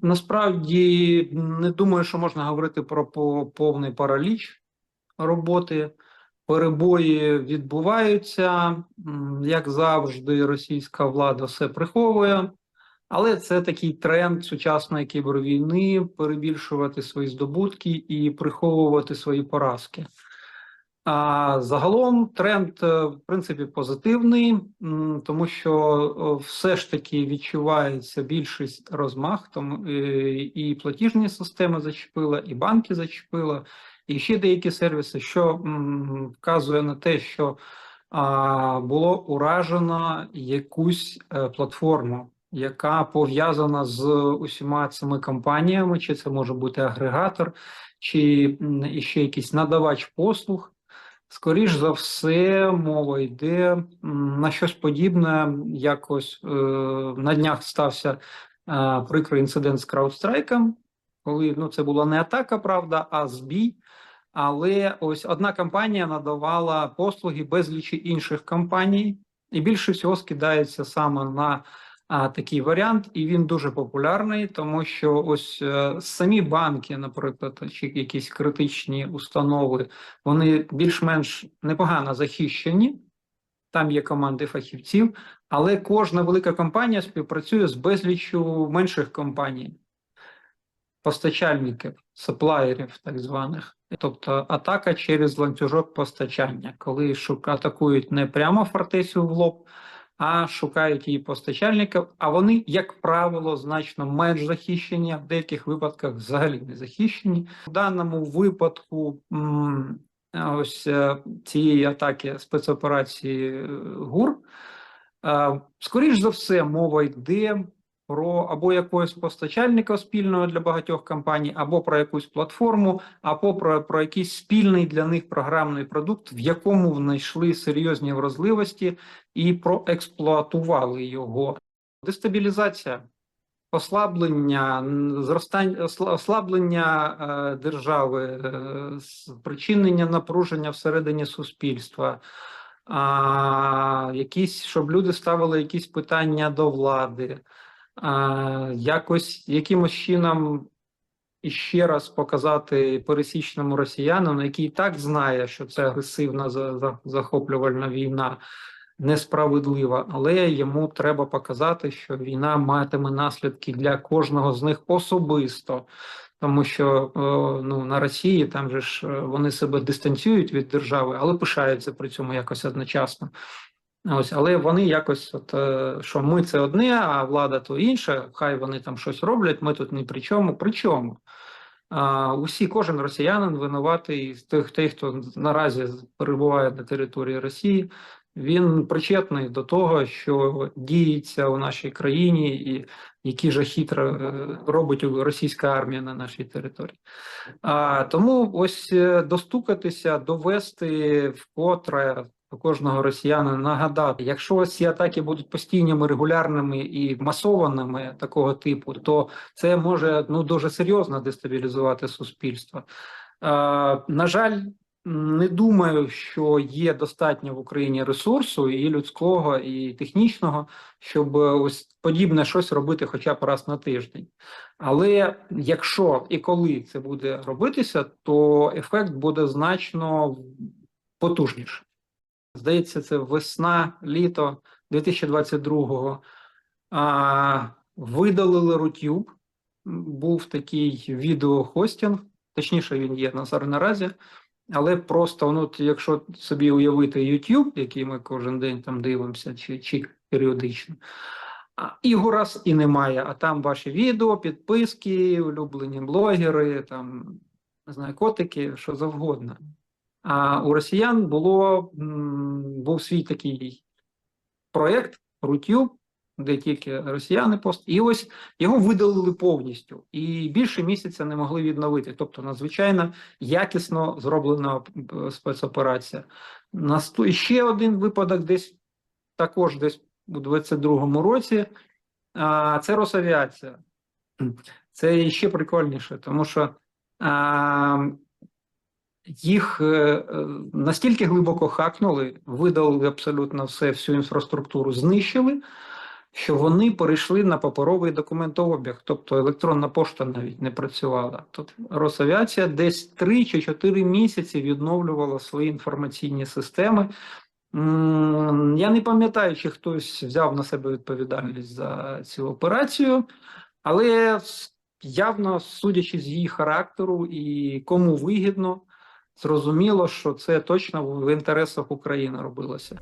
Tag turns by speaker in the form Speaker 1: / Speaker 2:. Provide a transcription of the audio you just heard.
Speaker 1: Насправді не думаю, що можна говорити про повний параліч роботи. Перебої відбуваються. Як завжди, російська влада все приховує, але це такий тренд сучасної кібервійни перебільшувати свої здобутки і приховувати свої поразки. А загалом тренд, е, в принципі, позитивний, тому що е, все ж таки відчувається більшість розмах, тому е, і платіжні системи зачепила, і банки зачепила, і ще деякі сервіси, що вказує на те, що було уражено якусь платформу, яка пов'язана з усіма цими компаніями, чи це може бути агрегатор, чи м, іще якийсь надавач послуг. Скоріш за все, мова йде на щось подібне. Якось е, на днях стався е, прикрий інцидент з краудстрайком, коли ну, це була не атака, правда, а збій. Але ось одна компанія надавала послуги безлічі інших компаній, і більше всього скидається саме на а, такий варіант, і він дуже популярний, тому що ось е, самі банки, наприклад, чи якісь критичні установи, вони більш-менш непогано захищені. Там є команди фахівців, але кожна велика компанія співпрацює з безліччю менших компаній, постачальників, саплаєрів, так званих. Тобто атака через ланцюжок постачання, коли атакують не прямо фортецю в лоб, а шукають її постачальників. А вони, як правило, значно менш захищені, в деяких випадках взагалі не захищені. В даному випадку ось е, цієї атаки спецоперації е, ГУР. Е, Скоріш за все, мова йде про або якогось постачальника спільного для багатьох компаній, або про якусь платформу, або про, про якийсь спільний для них програмний продукт, в якому знайшли серйозні вразливості і проексплуатували його. Дестабілізація. Послаблення, н- зростання, ослаблення е, держави, е, спричинення напруження всередині суспільства, а, якісь, щоб люди ставили якісь питання до влади, а, якось якимось чином іще раз показати пересічному росіянину, який і так знає, що це агресивна за- за- захоплювальна війна, несправедлива, але йому треба показати, що війна матиме наслідки для кожного з них особисто. Тому що е, ну на Росії там же ж е, вони себе дистанціюють від держави, але пишаються при цьому якось одночасно. Ось, але вони якось, от е, що ми це одне, а влада то інше. Хай вони там щось роблять. Ми тут ні при чому. При чому? А, усі, кожен росіянин винуватий з тих, тих, хто наразі перебуває на території Росії. Він причетний до того, що діється у нашій країні, і які жахітра е, робить російська армія на нашій території. А, тому ось е, достукатися, довести вкотре кожного росіянина нагадати, якщо ці атаки будуть постійними, регулярними і масованими такого типу, то це може ну дуже серйозно дестабілізувати суспільство. А, на жаль, не думаю, що є достатньо в Україні ресурсу і людського, і технічного, щоб ось подібне щось робити хоча б раз на тиждень. Але якщо і коли це буде робитися, то ефект буде значно потужніше. Здається, це весна, літо 2022-го. А, видалили Рутюб. Був такий відеохостінг, точніше, він є на наразі. Але просто, ну, якщо собі уявити YouTube, який ми кожен день там дивимося, чи, чи періодично, його раз і немає. А там ваші відео, підписки, улюблені блогери, там не знаю, котики, що завгодно. А у росіян було був свій такий проєкт Рутюб, де тільки росіяни пост, і ось його видалили повністю, і більше місяця не могли відновити. Тобто, надзвичайно якісно зроблена е, спецоперація. І ще один випадок, десь також десь у 22-му році. А, це Росавіація. Це ще прикольніше, тому що а, їх е, е, настільки глибоко хакнули, видалили абсолютно все, всю інфраструктуру знищили, що вони перейшли на паперовий документообіг, тобто електронна пошта навіть не працювала. Тут Росавіація десь 3 чи 4 місяці відновлювала свої інформаційні системи. Я не пам'ятаю, чи хтось взяв на себе відповідальність за цю операцію, але явно, судячи з її характеру і кому вигідно, зрозуміло, що це точно в інтересах України робилося.